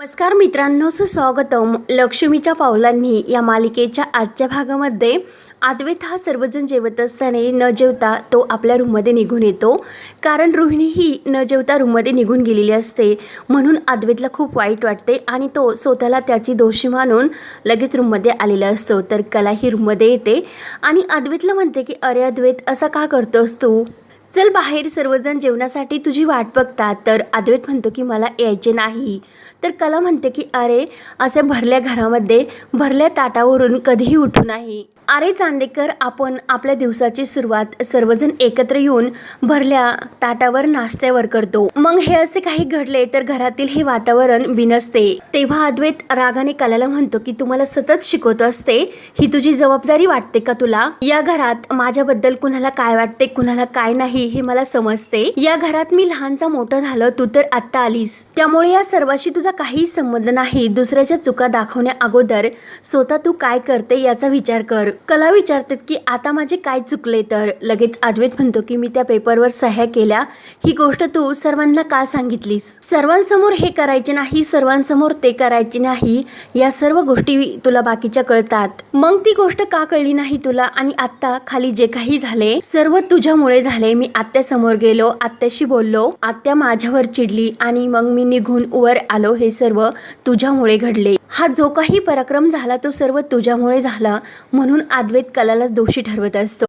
नमस्कार मित्रांनो सुस्वागतम. लक्ष्मीच्या पावलांनी या मालिकेच्या आजच्या भागामध्ये आद्वेत हा सर्वजण जेवत असताना न जेवता तो आपल्या रूममध्ये निघून येतो. कारण रोहिणी ही न जेवता रूममध्ये निघून गेलेली असते. म्हणून आद्वेतला खूप वाईट वाटते आणि तो स्वतःला त्याची दोषी मानून लगेच रूममध्ये आलेला असतो. तर कला ही रूममध्ये येते आणि अद्वैतला म्हणते की अरे अद्वैत असा का करतोस तू? चल बाहेर सर्वजण जेवणासाठी तुझी वाट बघतात. तर अद्वैत म्हणतो की मला यायचे नाही. तर कला म्हणते की अरे असे भरल्या घरामध्ये भरल्या ताटावरून कधीही उठू नाही. अरे चांदेकर आपण आपल्या दिवसाची सुरुवात सर्वजण एकत्र येऊन भरल्या ताटावर नाश्त्यावर करतो. मग हे असे काही घडले तर घरातील हे वातावरण बिनसते तेव्हा अद्वैत रागाने कलाला म्हणतो की तुम्हाला सतत शिकवत असते. ही तुझी जबाबदारी वाटते का तुला? या घरात माझ्याबद्दल कुणाला काय वाटते कुणाला काय नाही हे मला समजते. या घरात मी लहानचा मोठं झालं तू तर आत्ता आलीस. त्यामुळे या सर्वाशी तुझा काही संबंध नाही दुसऱ्याच्या चुका दाखवण्या अगोदर स्वतः तू काय करते याचा विचार कर. कला विचारतात की आता माझे काय चुकले तर? लगेच अद्वैत म्हणतो की मी त्या पेपरवर सह्या केल्या. ही गोष्ट तू सर्वांना का सांगितलीस? सर्वांसमोर हे करायचे नाही सर्वांसमोर ते करायचे नाही या सर्व गोष्टी तुला बाकीच्या कळतात. मग ती गोष्ट का कळली नाही तुला? आणि आता खाली जे काही झाले सर्व तुझ्यामुळे झाले. मी आत्यासमोर गेलो आत्याशी बोललो आत्या माझ्यावर चिडली आणि मग मी निघून वर आलो हे सर्व तुझ्यामुळे घडले. हा जो काही पराक्रम झाला तो सर्व तुझ्यामुळे झाला म्हणून अद्वैत कलाला दोषी ठरवत असतो.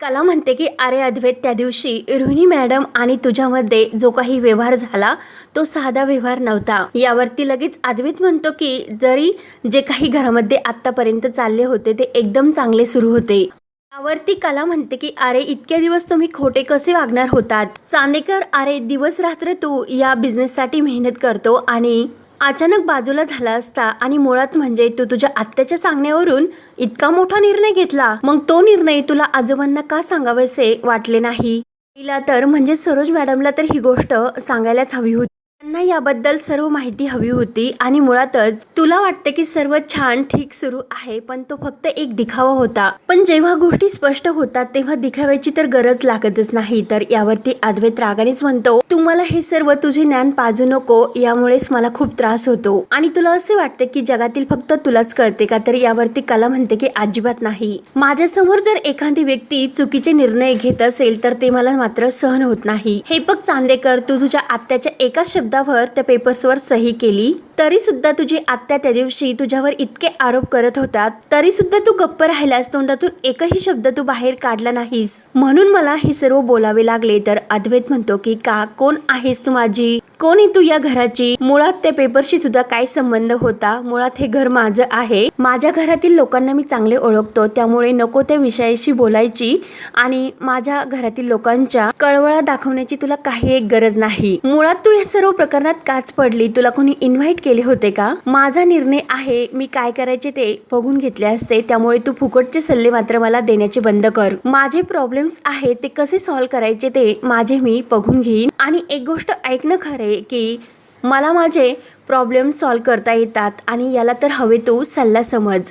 कला म्हणते की अरे अद्वैत त्या दिवशी रोहिणी मॅडम आणि तुझ्यामध्ये जो काही व्यवहार झाला तो साधा व्यवहार नव्हता. यावरती लगेच अद्वैत म्हणतो की जरी जे काही घरामध्ये आत्तापर्यंत चालले होते ते एकदम चांगले सुरू होते. आवर्ती कला म्हणते की अरे इतके दिवस तुम्ही खोटे कसे वागणार होतात? चांदेकर अरे दिवस रात्र तू या बिझनेससाठी मेहनत करतो आणि अचानक बाजूला झाला असता आणि मुळात म्हणजे तू तुझ्या आत्याच्या सांगण्यावरून इतका मोठा निर्णय घेतला. मग तो निर्णय तुला आजोबांना का सांगावेसे वाटले नाही? तिला तर म्हणजे सरोज मॅडमला तर ही गोष्ट सांगायलाच हवी होती. त्यांना याबद्दल सर्व माहिती हवी होती आणि मुळातच तुला वाटते की सर्व छान ठीक सुरू आहे पण तो फक्त एक दिखावा होता. पण जेव्हा गोष्टी स्पष्ट होतात तेव्हा दिखाव्याची तर गरज लागतच नाही. तर यावरती अद्वैत रागानेच म्हणतो तू मला हे सर्व तुझे ज्ञान पाजू नको यामुळेच मला खूप त्रास होतो. आणि तुला असे वाटते की जगातील फक्त तुलाच कळते का? तर यावरती कला म्हणते की अजिबात नाही. माझ्यासमोर जर एखादी व्यक्ती चुकीचे निर्णय घेत असेल तर ते मला मात्र सहन होत नाही. हे बघ चांदेकर तू तुझ्या आत्याच्या एका कागदावर त्या पेपर्सवर सही केली. तरी सुद्धा तुझी आत्या त्या दिवशी तुझ्यावर इतके आरोप करत होतात तरी सुद्धा तू गप्प राहिलास तोंडातून एकही शब्द तू बाहेर काढला नाहीस. म्हणून मला हे सर्व बोलावे लागले. तर अद्वैत म्हणतो की का? कोण आहेस तू माझी? कोण तू या घराची? मुळात त्या पेपरशी सुद्धा काय संबंध होता? मुळात हे घर माझं आहे. माझ्या घरातील लोकांना मी चांगले ओळखतो त्यामुळे नको त्या विषयाशी बोलायची. आणि माझ्या घरातील लोकांच्या कळवळा दाखवण्याची तुला काही एक गरज नाही. मुळात तू या सर्व प्रकरणात काच पडली. तुला कोणी इन्व्हाइट केले होते का? माझा निर्णय आहे. मी काय करायचे ते बघून घेतले असते. त्यामुळे तू फुकटचे सल्ले मात्र मला देण्याचे बंद कर. माझे प्रॉब्लेम्स आहेत ते कसे सॉल्व्ह करायचे ते माझे मी बघून घेईन. आणि एक गोष्ट ऐकणं खरे की मला माझे प्रॉब्लेम सॉल्व करता येतात आणि याला तर हवे तो सल्ला समज.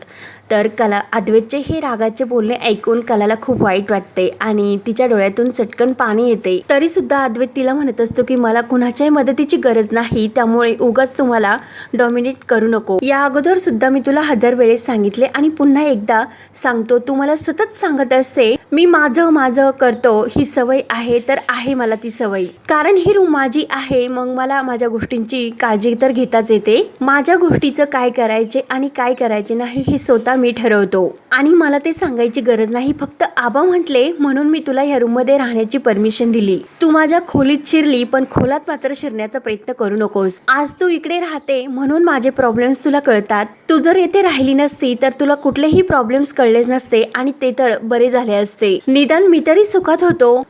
तर कला अद्वैतचे हे रागाचे बोलणे ऐकून कलाला खूप वाईट वाटते आणि तिच्या डोळ्यातून चटकन पाणी येते. तरीसुद्धा अद्वेत अद्वैत तिला म्हणत असतो की मला कुणाच्याही मदतीची गरज नाही त्यामुळे उगाच तुम्हाला डॉमिनेट करू नको. या अगोदर सुद्धा मी तुला हजार वेळेस सांगितले आणि पुन्हा एकदा सांगतो तू मला सतत सांगत असते मी माझं माझं करतो ही सवय आहे तर आहे मला ती सवय. कारण ही रूम माझी आहे मग मला माझ्या गोष्टींची काळजी तर घेताच येते. माझ्या गोष्टीचं काय करायचे आणि काय करायचे नाही हे स्वतः मी ठरवतो. आणि मला ते सांगायची गरज नाही. फक्त आबा म्हटले म्हणून मी तुला ह्या रूममध्ये राहण्याची परमिशन दिली. तू माझ्या खोलीत शिरली पण खोलात मात्र शिरण्याचा प्रयत्न करू नकोस. आज तू इकडे राहते म्हणून माझे प्रॉब्लेम्स तुला कळतात. तू जर येथे राहिली नसती तर तुला कुठलेही प्रॉब्लेम्स कळलेच नसते आणि ते तर बरे झाले असते. निदान मी तरी सुखात होतो.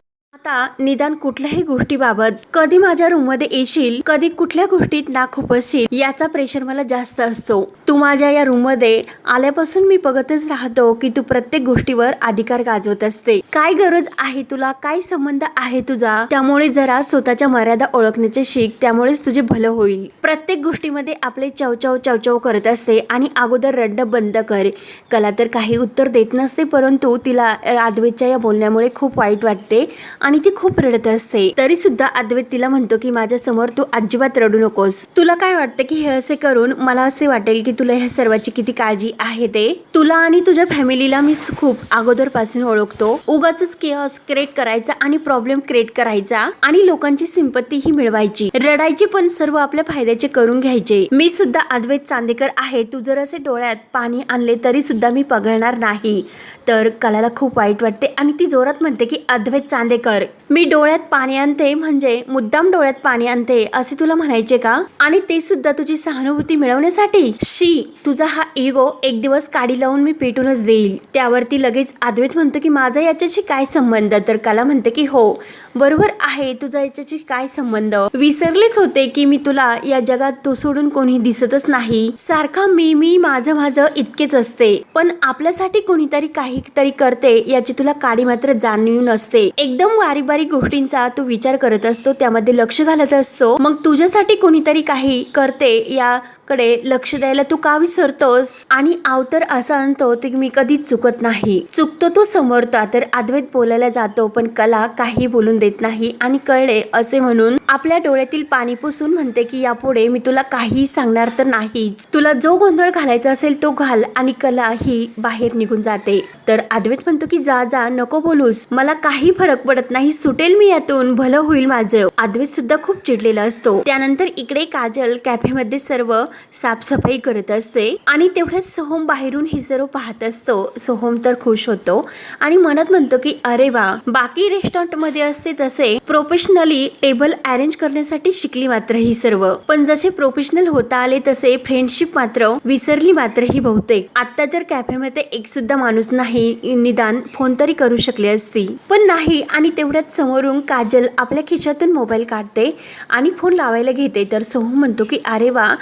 आता निदान कुठल्याही गोष्टीबाबत कधी माझ्या रूममध्ये येशील कधी कुठल्या गोष्टीत ना खुपसील याचा प्रेशर मला जास्त असतो. तू माझ्या या रूममध्ये आल्यापासून मी बघतच राहतो की तू प्रत्येक गोष्टीवर अधिकार गाजवत असते. काय गरज आहे तुला? काय संबंध आहे तुझा? त्यामुळे जरा स्वतःच्या मर्यादा ओळखण्याचे शिक त्यामुळेच तुझे भलं होईल. प्रत्येक गोष्टीमध्ये आपले चवचव चवचव करत असते आणि अगोदर रड्ड बंद कर. कला तर काही उत्तर देत नसते परंतु तिला आदवेच्या या बोलण्यामुळे खूप वाईट वाटते आणि आणि ती खूप रडत असते. तरी सुद्धा अद्वैत तिला म्हणतो की माझ्यासमोर तू अजिबात रडू नकोस. तुला काय वाटतं की हे असे करून मला असे वाटेल की तुला ह्या सर्वाची किती काळजी आहे ते? तुला आणि तुझ्या फॅमिलीला मी खूप अगोदरपासून ओळखतो. उगाच केअस क्रिएट करायचा आणि प्रॉब्लेम क्रिएट करायचा आणि लोकांची सिंपत्ती ही मिळवायची. रडायची पण सर्व आपल्या फायद्याचे करून घ्यायचे. मी सुद्धा अद्वैत चांदेकर आहे. तू जर असे डोळ्यात पाणी आणले तरी सुद्धा मी पगळणार नाही. तर कलाला खूप वाईट वाटते आणि ती जोरात म्हणते की अद्वैत चांदेकर मी डोळ्यात पाणी आणते म्हणजे मुद्दाम डोळ्यात पाणी आणते असे तुला म्हणायचे का? आणि ते सुद्धा तुझी सहानुभूती मिळवण्यासाठी? शी तुझा हा इगो एक दिवस काडी लावून मी पेटूनच देईल. त्यावरती लगेच आद्वेत म्हणतो की माझा याच्याशी काय संबंध? तर कला म्हणते की हो बरोबर आहे तुझा याच्याशी काय संबंध? विसरलेच होते की मी तुला या जगात तू सोडून कोणी दिसतच नाही. सारखा मी मी माझं माझं इतकेच असते. पण आपल्यासाठी कोणीतरी काहीतरी करते याची तुला काडी मात्र जाणीव नसते. एकदम बारीक बारीक गोष्टींचा तू विचार करत असतो त्यामध्ये लक्ष घालत असतो. मग तुझ्यासाठी कोणीतरी काही करते या कडे लक्ष द्यायला तू का विसरतोस? आणि अवतर असा आणतो ते मी कधीच चुकत नाही. चुकतो तो समोरता तर अद्वैत बोलायला जातो पण कला काही बोलून देत नाही. आणि कळले असे म्हणून आपल्या डोळ्यातील पाणी पुसून म्हणते की यापुढे मी तुला काही सांगणार तर नाहीच. तुला जो गोंधळ घालायचा असेल तो घाल आणि कला ही बाहेर निघून जाते. तर अद्वैत म्हणतो की जा जा नको बोलूस. मला काही फरक पडत नाही. सुटेल मी यातून. भलं होईल माझं. अद्वैत सुद्धा खूप चिडलेला असतो. त्यानंतर इकडे काजल कॅफेमध्ये सर्व साफसफाई करत असते. आणि तेवढ्याच सोहम बाहेरून ही सर्व पाहत असतो. सोहम तर खुश होतो आणि मनात म्हणतो की अरे वा बाकी रेस्टॉरंटमध्ये असते तसे प्रोफेशनली टेबल अरेंज करण्यासाठी शिकली मात्र ही सर्व. पण जसे प्रोफेशनल होता आले तसे फ्रेंडशिप मात्र विसरली मात्र ही बहुतेक. आता तर कॅफेमध्ये एक सुद्धा माणूस नाही निदान फोन तरी करू शकली असती. पण नाही आणि तेवढ्याच समोरून काजल आपल्या खिशातून मोबाईल काढते आणि फोन लावायला घेते. तर सोहम म्हणतो की अरे वा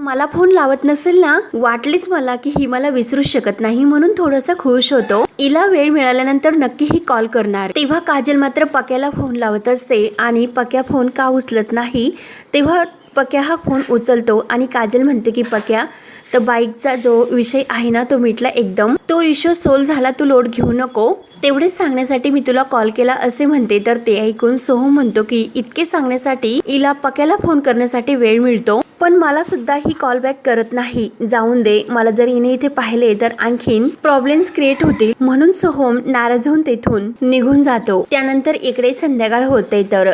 मला फोन लावत नसेल ना वाटलीच मला की ही मला विसरू शकत नाही म्हणून थोडासा खुश होतो. हिला वेळ मिळाल्यानंतर नक्की ही कॉल करणार. तेव्हा काजल मात्र पक्याला फोन लावत असते आणि पक्या फोन का उचलत नाही तेव्हा पक्या हा फोन उचलतो आणि काजल म्हणते की पक्या तर बाईकचा जो विषय आहे ना तो मिटला एकदम. तो इश्यू सोल झाला तू लोड घेऊ नको. तेवढेच सांगण्यासाठी मी तुला कॉल केला असे म्हणते तर ते ऐकून सोहम म्हणतो की इतके सांगण्यासाठी हिला पक्याला फोन करण्यासाठी वेळ मिळतो. पण मला सुद्धा ही कॉल बॅक करत नाही. जाऊन दे. मला जर हिने इथे पाहिले तर आणखीन प्रॉब्लेम्स क्रिएट होतील. म्हणून सोहम नाराज होऊन तेथून निघून जातो. त्यानंतर इकडे संध्याकाळ होते तर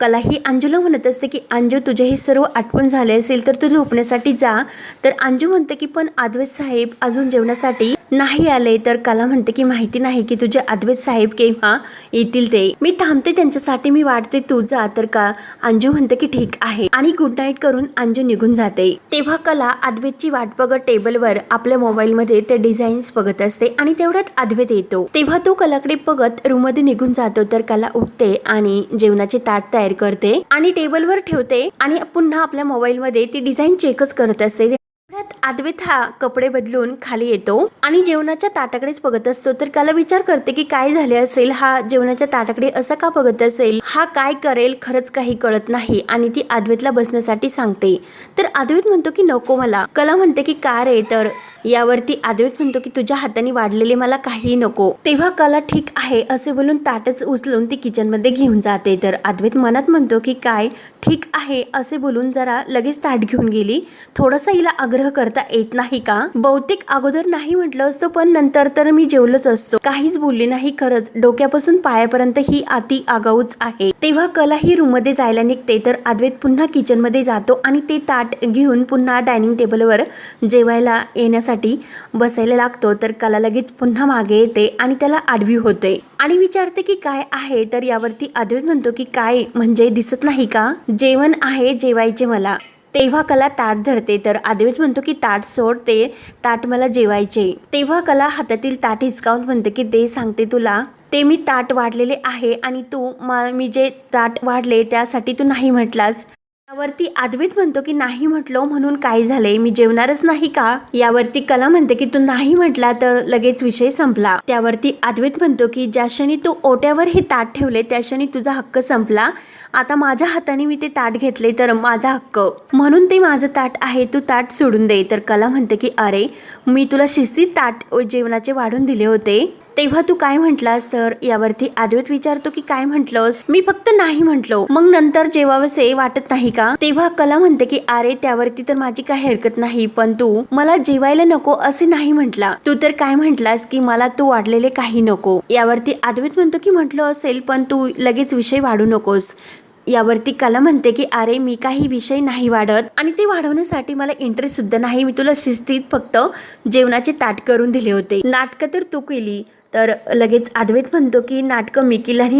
कला ही अंजूला म्हणत असते की अंजू तुझे हे सर्व आठवण झाले असेल तर तू झोपण्यासाठी जा. तर अंजू म्हणते की पण आदवेत साहेब अजून जेवणासाठी नाही आले. तर कला म्हणते की माहिती नाही की तुझे अद्वैत साहेब केव्हा येतील ते. मी थांबते त्यांच्यासाठी. मी वाटते तू जा. तर का अंजू म्हणते की ठीक आहे. आणि गुड नाईट करून अंजू निघून जाते. तेव्हा कला अद्वेतची वाट बघत टेबलवर आपल्या मोबाईल मध्ये ते डिझाईन्स बघत असते आणि तेवढ्यात अद्वैत येतो. तेव्हा तो कलाकडे बघत रूममध्ये निघून जातो तर कला उठते आणि जेवणाचे ताट तयार करते आणि टेबलवर ठेवते आणि पुन्हा आपल्या मोबाईल मध्ये ती डिझाईन चेकच करत असते. अद्वैत हा कपडे बदलून खाली येतो आणि जेवणाच्या ताटाकडेच बघत असतो. तर त्याला विचार करते की काय झाले असेल? हा जेवणाच्या ताटाकडे असं का बघत असेल? हा काय करेल? खरंच काही कळत नाही आणि ती अद्वैतला बसण्यासाठी सांगते. तर अद्वैत म्हणतो की नको मला. कला म्हणते की का रे? तर यावरती अद्वैत म्हणतो की तुझ्या हाताने वाढलेले मला काही नको. तेव्हा कला ठीक आहे असे बोलून ताटच उचलून ती किचनमध्ये घेऊन जाते. तर अद्वैत मनात म्हणतो की काय ठीक आहे असे बोलून जरा लगेच ताट घेऊन गेली. थोडासा हिला आग्रह करता येत नाही का? बहुतेक अगोदर नाही म्हटलं असतो पण नंतर तर मी जेवलोच असतो. काहीच बोलली नाही खरंच. डोक्यापासून पायापर्यंत ही अति आगाऊच आहे. तेव्हा कला ही रूममध्ये जायला निघते. तर अद्वैत पुन्हा किचनमध्ये जातो आणि ते ताट घेऊन पुन्हा डायनिंग टेबलवर जेवायला येण्यासाठी बसायला लागतो तर कला लगेच पुन्हा मागे येते आणि त्याला आडवी होते. आणि विचारते की काय आहे तर यावरती आदळ म्हणतो की काय म्हणजे दिसत नाही का? जेवण आहे जेवायचे मला. तेव्हा कला ताट धरते तर अद्वैत म्हणतो की ताट सोड ते ताट मला जेवायचे. तेव्हा कला हातातील ताट हिसकावून म्हणते की ते सांगते तुला. ते मी ताट वाढलेले आहे आणि तू मा- मी जे ताट वाढले त्यासाठी तू नाही म्हटलास. यावरती अद्वैत म्हणतो की नाही म्हटलो म्हणून काय झाले? मी जेवणारच नाही का? यावरती कला म्हणते की तू नाही म्हटला तर लगेच विषय संपला. त्यावरती अद्वैत म्हणतो की ज्या क्षणी तू ओट्यावर हे ताट ठेवले त्या क्षणी तुझा हक्क संपला. आता माझ्या हाताने मी ते ताट घेतले तर माझा हक्क. म्हणून ते माझं ताट आहे तू ताट सोडून दे. तर कला म्हणते की अरे मी तुला शिस्तीत ताट जेवणाचे वाढून दिले होते. तेव्हा तू काय म्हटलास तर? यावरती अद्वैत विचारतो की काय म्हटलंस? मी फक्त नाही म्हटलो. मग नंतर जेवावसे वाटत नाही का? तेव्हा कला म्हणते की अरे त्यावरती तर माझी काही हरकत नाही पण तू मला जेवायला नको असे नाही म्हटला. तू तर काय म्हटलास की मला तू वाढलेले काही नको. यावरती अद्वैत म्हणतो की म्हटलं असेल पण तू लगेच विषय वाढू नकोस. यावरती कला म्हणते की अरे मी काही विषय नाही वाढत. आणि ते वाढवण्यासाठी मला इंटरेस्ट सुद्धा नाही. मी तुला शिस्तीत फक्त जेवणाचे ताट करून दिले होते. नाटकं तर तू केली. तर लगेच अद्वैत म्हणतो की नाटकं मी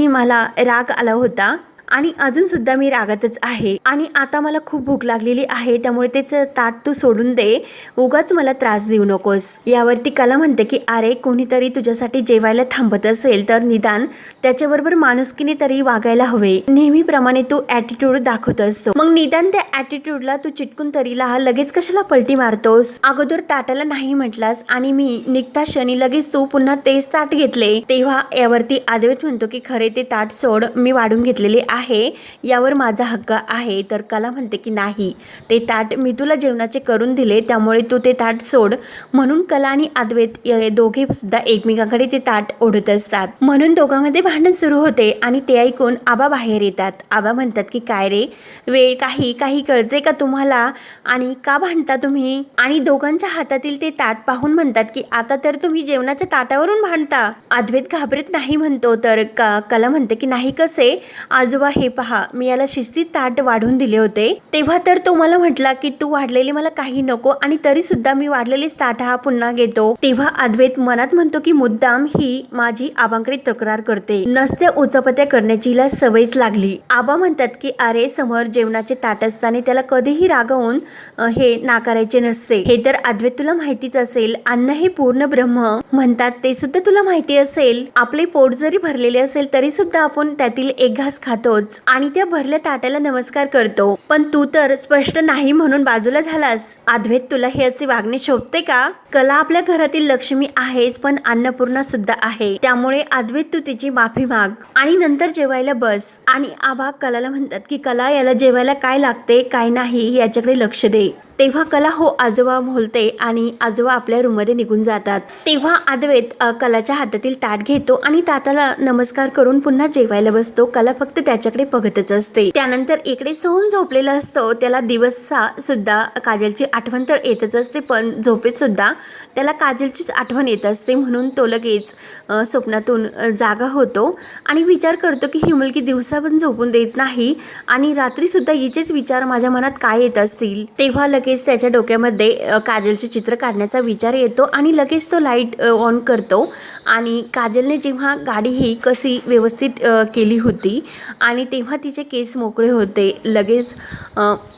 मला राग आला होता. आणि अजून सुद्धा मी रागातच आहे. आणि आता मला खूप भूक लागलेली आहे त्यामुळे तेच ताट तू सोडून दे. उगाच मला त्रास देऊ नकोस. यावरती कला म्हणते की अरे कोणीतरी तुझ्यासाठी जेवायला थांबत असेल तर निदान त्याच्याबरोबर माणुसकीने तरी वागायला हवे. नेहमीप्रमाणे तू ऍटिट्यूड दाखवत असतो. मग निदान त्या ॲटिट्यूडला तू चिटकून तरी लहा लगेच कशाला पलटी मारतोस? अगोदर ताटाला नाही म्हटलास आणि मी निघता क्षणी लगेच तू पुन्हा तेच ताट घेतले. तेव्हा यावरती आदवेत म्हणतो की खरे ते ताट सोड मी वाढून घेतलेले आहे आहे यावर माझा हक्क आहे. तर कला म्हणते की नाही. ते ताट मी तुला जेवणाचे करून दिले त्यामुळे तू ते ताट सोड. म्हणून कला आणि अद्वैत दोघे सुद्धा एकमेकांकडे ते ताट ओढत असतात. म्हणून दोघांमध्ये भांडण सुरू होते आणि ते ऐकून आबा बाहेर येतात. आबा म्हणतात की काय रे? वेळ काही काही कळते का तुम्हाला? आणि का भांडता तुम्ही? आणि दोघांच्या हातातील ते ताट पाहून म्हणतात की आता तर तुम्ही जेवणाच्या ताटावरून भांडता. अद्वैत घाबरत नाही म्हणतो तर क- कला म्हणते की नाही कसे? आजोबा हे पहा मी याला शिस्तीत ताट वाढवून दिले होते. तेव्हा तर तो मला म्हटला की तू वाढलेली मला काही नको आणि तरी सुद्धा मी वाढलेलीच ताट हा पुन्हा घेतो. तेव्हा अद्वैत मनात म्हणतो की मुद्दाम ही माझी आबांकडे तक्रार करते. नसत्या उचापत्या करण्याची हिला सवयच लागली. आबा म्हणतात की अरे समोर जेवणाचे ताट असताना त्याला कधीही रागवून हे नाकारायचे नसते. हे तर अद्वैत तुला माहितीच असेल. अन्न हे पूर्ण ब्रह्म. म्हणतात ते सुद्धा तुला माहिती असेल. आपले पोट जरी भरलेले असेल तरी सुद्धा आपण त्यातील एक घास खातो. खातोच आणि त्या भरल्या ताट्याला नमस्कार करतो. पण तू तर स्पष्ट नाही म्हणून बाजूला झालास. अद्वैत तुला हे असे वागणे शोभते का? कला आपल्या घरातील लक्ष्मी आहेच पण अन्नपूर्णा सुद्धा आहे. त्यामुळे अद्वैत तू तिची माफी माग. आणि नंतर जेवायला बस. आणि आबा कलाला म्हणतात की कला याला जेवायला काय लागते काय नाही याच्याकडे लक्ष दे. तेव्हा कला हो आजोबा बोलते आणि आजोबा आपल्या रूममध्ये निघून जातात. तेव्हा आदवेत कलाच्या हातातील ताट घेतो आणि ताताला नमस्कार करून पुन्हा जेवायला बसतो. कला फक्त त्याच्याकडे बघतच असते. त्यानंतर इकडे सोहम झोपलेला असतो. त्याला दिवसा सुद्धा काजलची आठवण तर येतच असते पण झोपेत सुद्धा त्याला काजलचीच आठवण येत असते म्हणून तो लगेच स्वप्नातून जागा होतो आणि विचार करतो की ही मुलगी दिवसा पण झोपून देत नाही आणि रात्रीसुद्धा हिचेच विचार माझ्या मनात काय येत असतील. तेव्हा लगेच त्याच्या डोक्यामध्ये काजलचे चित्र काढण्याचा विचार येतो आणि लगेच तो लाइट ऑन करतो. आणि काजलने जेव्हा गाडी ही कशी व्यवस्थित केली होती आणि तेव्हा तिचे केस मोकळे होते लगेच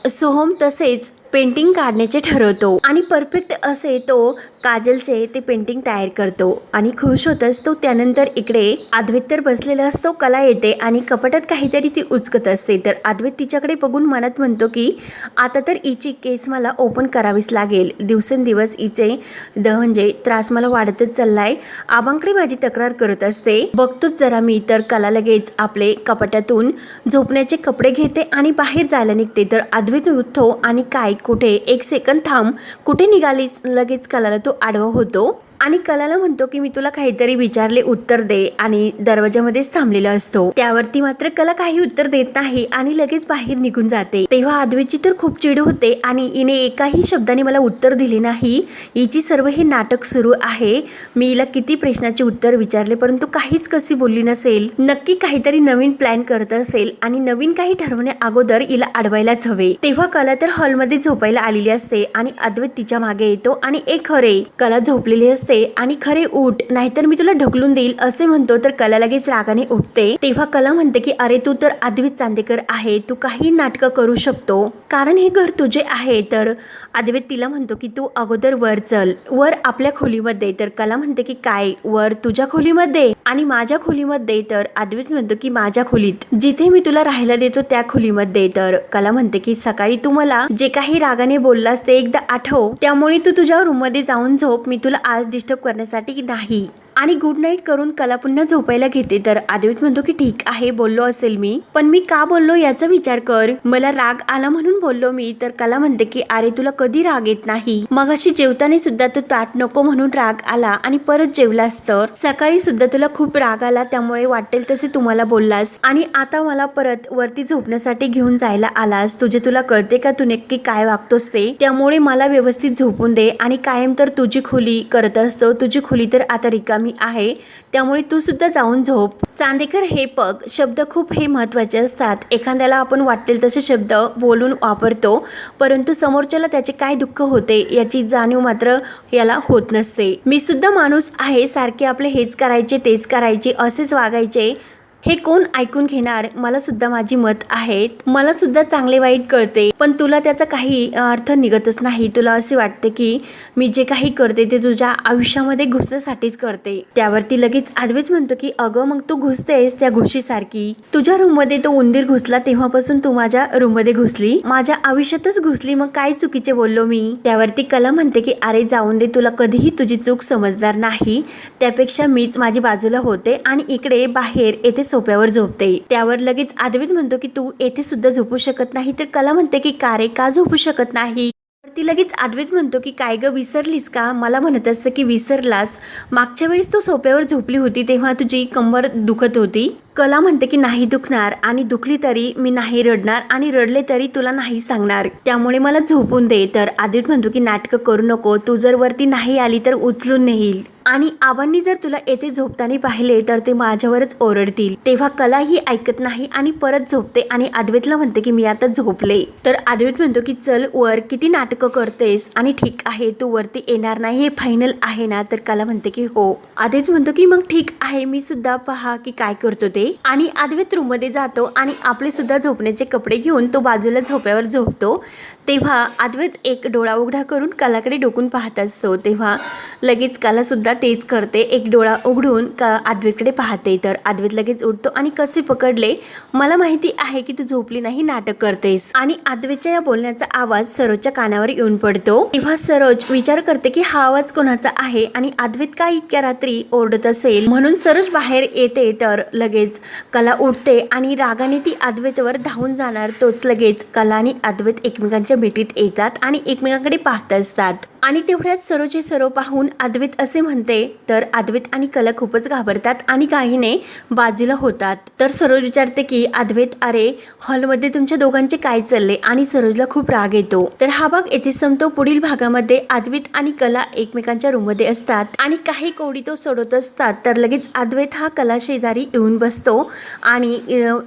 सोहम तसेच पेंटिंग काढण्याचे ठरवतो. आणि परफेक्ट असे तो काजलचे ते पेंटिंग तयार करतो आणि खुश होत असतो त्यानंतर इकडे अद्वैत तर बसलेला असतो कला येते आणि कपाटात काहीतरी ती उचकत असते. तर अद्वैत तिच्याकडे बघून मनात म्हणतो की आता तर हिची केस मला ओपन करावीच लागेल. दिवसेंदिवस हिचे द म्हणजे त्रास मला वाढतच चाललाय. आबांकडे माझी तक्रार करत असते. बघतोच जरा मी तर कला लगेच आपले कपाटातून झोपण्याचे कपडे घेते आणि बाहेर जायला निघते. तर अद्वैत उठतो आणि काय कुठे? एक सेकंद थांब. कुठे निघालीस? लगेच कलाला तो तो आडवा होतो. आणि कलाला म्हणतो की मी तुला काहीतरी विचारले उत्तर दे आणि दरवाजामध्येच थांबलेला असतो. त्यावरती मात्र कला काही उत्तर देत नाही आणि लगेच बाहेर निघून जाते. तेव्हा आदवीची तर खूप चिड होते आणि हिने एकाही शब्दाने मला उत्तर दिले नाही. हिची सर्व हे नाटक सुरू आहे. मी हिला किती प्रश्नाचे उत्तर विचारले परंतु काहीच कशी बोलली नसेल. नक्की काहीतरी नवीन प्लॅन करत असेल आणि नवीन काही ठरवण्या अगोदर हिला अडवायलाच हवे. तेव्हा कला तर हॉलमध्ये झोपायला आलेली असते आणि अद्वैत तिच्यामागे येतो आणि एक खरे कला झोपलेली असते आणि खरे उठ नाहीतर मी तुला ढकलून देईल असे म्हणतो. तर कला लगेच रागाने उठते. तेव्हा कला म्हणते की अरे तू तर आदवी चांदेकर आहे. तू काही नाटकं करू शकतो. कारण हे घर तुझे आहे. तर अद्वैत तिला म्हणतो की तू अगोदर वर चल. वर आपल्या खोलीमध्ये. तर कला म्हणते की काय? वर तुझ्या खोलीमध्ये? आणि माझ्या खोलीमध्ये. तर अद्वैत म्हणतो की माझ्या खोलीत. जिथे मी तुला राहायला देतो त्या खोलीमध्ये. तर कला म्हणते की सकाळी तू मला जे काही रागाने बोललास ते एकदा आठव. त्यामुळे तू तुझ्या रूममध्ये जाऊन झोप. मी तुला आज डिस्टर्ब करण्यासाठी नाही. आणि गुड नाईट करून कला पुन्हा झोपायला घेते. तर आदिवित म्हणतो की ठीक आहे बोललो असेल मी. पण मी का बोललो याचा विचार कर. मला राग आला म्हणून बोललो मी. तर कला म्हणते की अरे तुला कधी राग येत नाही? मग अशी जेवताना सुद्धा तू ताट नको म्हणून राग आला आणि परत जेवलास तर? सकाळी सुद्धा तुला खूप राग आला त्यामुळे वाटेल तसे तुम्हाला बोललास. आणि आता मला परत वरती झोपण्यासाठी घेऊन जायला आलास. तुझे तुला कळते का तू नक्की काय वागतोस ते? त्यामुळे मला व्यवस्थित झोपून दे. आणि कायम तर तुझी खोली करत असतो. तुझी खोली तर आता रिकामी आहे. त्यामुळे तू सुद्धा जाऊन झोप. चांदेकर हे पग शब्द खूप हे महत्त्वाचे असतात. एखाद्याला आपण वाटेल तसे शब्द बोलून वापरतो परंतु समोरच्याला त्याचे काय दुःख होते याची जाणीव मात्र याला होत नसते. मी सुद्धा माणूस आहे सारखे आपले हेच करायचे तेच करायचे असेच वागायचे. हे कोण ऐकून घेणार? मला सुद्धा माझी मत आहेत. मला सुद्धा चांगले वाईट कळते. पण तुला त्याचा काही अर्थ निघतच नाही. तुला असे वाटते की मी जे काही करते ते तुझ्या आयुष्यामध्ये घुसण्यासाठीच करते. त्यावरती लगेच आदवेच म्हणतो की अगं मग तू घुसतेस त्या घुशीसारखी. तुझ्या रूममध्ये तो उंदीर घुसला तेव्हापासून तू माझ्या रूममध्ये घुसली. माझ्या आयुष्यातच घुसली. मग काय चुकीचे बोललो मी? त्यावरती कला म्हणते की अरे जाऊन दे. तुला कधीही तुझी चूक समजणार नाही. त्यापेक्षा मीच माझी बाजूला होते आणि इकडे बाहेर येथे सोप्यावर झोपते. त्यावर लगेच आदवीत म्हणतो की तू येथे सुद्धा झोपू शकत नाही. तर कला म्हणते की का रे का झोपू शकत नाही? ती लगेच आदवेत म्हणतो की काय ग विसरलीस का? मला म्हणत असतं की विसरलास. मागच्या वेळेस तू सोप्यावर झोपली होती तेव्हा तुझी कंबर दुखत होती. कला म्हणते की नाही दुखणार आणि दुखली तरी मी नाही रडणार आणि रडले तरी तुला नाही सांगणार. त्यामुळे मला झोपून दे. तर आदित म्हणतो की नाटकं करू नको. तू जर वरती नाही आली तर उचलून नेईल. आणि आबांनी जर तुला येथे झोपताना पाहिले तर ते माझ्यावरच ओरडतील. तेव्हा कलाही ऐकत नाही आणि परत झोपते आणि आद्वैतला म्हणते की मी आता झोपले. तर आद्वैत म्हणतो की चल वर किती नाटकं करतेस? आणि ठीक आहे तू वरती येणार नाही हे फायनल आहे ना? तर कला म्हणते की हो. आद्वैत म्हणतो की मग ठीक आहे मी सुद्धा पहा की काय करतो ते. आणि आद्वैत रूममध्ये जातो आणि आपले सुद्धा झोपण्याचे कपडे घेऊन तो बाजूला झोप्यावर झोपतो. तेव्हा अद्वैत एक डोळा उघडा करून कलाकडे डोकून पाहत असतो. तेव्हा लगेच कलासुद्धा तेच करते. एक डोळा उघडून का अद्वैतकडे पाहते. तर अद्वैत लगेच उठतो आणि कसे पकडले? मला माहिती आहे की तू झोपली नाही नाटक करतेस. आणि अद्वैतच्या या बोलण्याचा आवाज सरोजच्या कानावर येऊन पडतो. तेव्हा सरोज विचार करते की हा आवाज कोणाचा आहे आणि अद्वैत का इतक्या रात्री ओरडत असेल? म्हणून सरोज बाहेर येते तर लगेच कला उठते आणि रागाने ती अद्वैतवर धावून जाणार. तोच लगेच कला आणि अद्वैत एकमेकांच्या भेटीत येतात आणि एकमेकांकडे पाहत असतात. आणि तेवढ्यात सरोचे सर्व पाहून अद्वैत असे म्हणते तर अद्वैत आणि कला खूपच घाबरतात आणि काहीने बाजूला होतात. तर सरोज विचारते की अद्वैत अरे हॉलमध्ये तुमच्या दोघांचे काय चालले? आणि सरोजला खूप राग येतो. तर हा भाग येथे संपतो. पुढील भागामध्ये अद्वैत आणि कला एकमेकांच्या रूममध्ये असतात आणि काही कोडी तो सोडत असतात. तर लगेच अद्वैत हा कला शेजारी येऊन बसतो आणि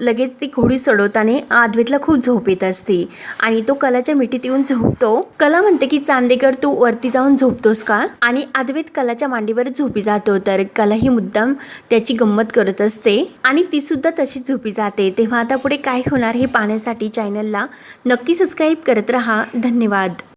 लगेच ती घोडी सोडवताना अद्वैतला खूप झोप येत असते आणि तो कलाच्या मिठीत येऊन झोपतो. कला म्हणते की चांदेकर तू वरती जाऊन झोपतोस का? आणि अद्वैत कलाच्या मांडीवर झोपी जातो. तर कला ही मुद्दाम त्याची गंमत करत असते. आणि ती सुद्धा तशी झोपी जाते. तेव्हा आता पुढे काय होणार हे पाहण्यासाठी चॅनलला नक्की सबस्क्राईब करत राहा. धन्यवाद.